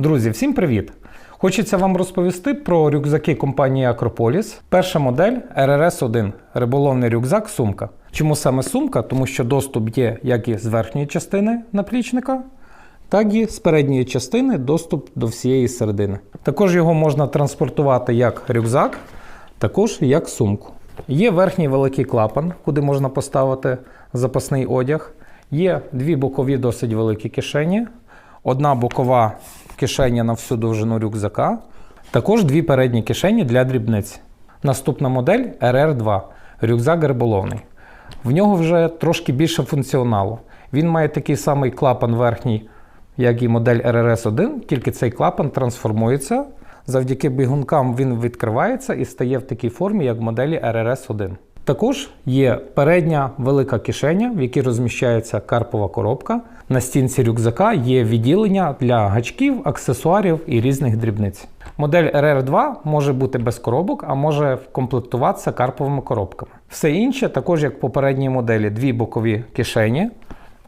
Друзі, всім привіт! Хочеться вам розповісти про рюкзаки компанії Акрополіс. Перша модель RRS 1 риболовний рюкзак сумка. Чому саме сумка? Тому що доступ є як і з верхньої частини наплічника, так і з передньої частини доступ до всієї середини. Також його можна транспортувати як рюкзак, також як сумку. Є верхній великий клапан, куди можна поставити запасний одяг. Є дві бокові досить великі кишені, одна бокова кишеня на всю довжину рюкзака, також дві передні кишені для дрібниць. Наступна модель RR2 рюкзак риболовний. В нього вже трошки більше функціоналу. Він має такий самий клапан верхній, як і модель RRS1, тільки цей клапан трансформується. Завдяки бігункам він відкривається і стає в такій формі, як в моделі RRS1. Також є передня велика кишеня, в якій розміщається карпова коробка. На стінці рюкзака є відділення для гачків, аксесуарів і різних дрібниць. Модель RR2 може бути без коробок, а може комплектуватися карповими коробками. Все інше, також як в попередній моделі, дві бокові кишені,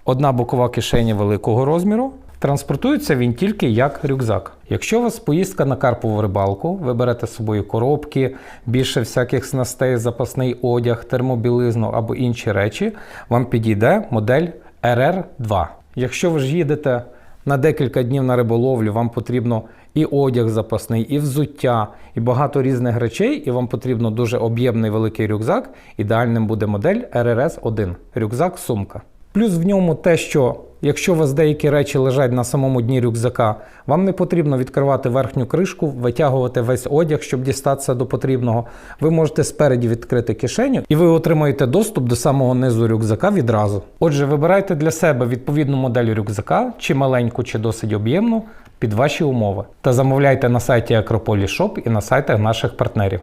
одна бокова кишеня великого розміру. Транспортується він тільки як рюкзак. Якщо у вас поїздка на карпову рибалку, ви берете з собою коробки, більше всяких снастей, запасний одяг, термобілизну або інші речі, вам підійде модель RR2. Якщо ви ж їдете на декілька днів на риболовлю, вам потрібно і одяг запасний, і взуття, і багато різних речей, і вам потрібно дуже об'ємний великий рюкзак. Ідеальним буде модель RRS1 рюкзак-сумка. Плюс в ньому те, що якщо у вас деякі речі лежать на самому дні рюкзака, вам не потрібно відкривати верхню кришку, витягувати весь одяг, щоб дістатися до потрібного. Ви можете спереді відкрити кишеню, і ви отримаєте доступ до самого низу рюкзака відразу. Отже, вибирайте для себе відповідну модель рюкзака, чи маленьку, чи досить об'ємну, під ваші умови. Та замовляйте на сайті Acropolis Shop і на сайтах наших партнерів.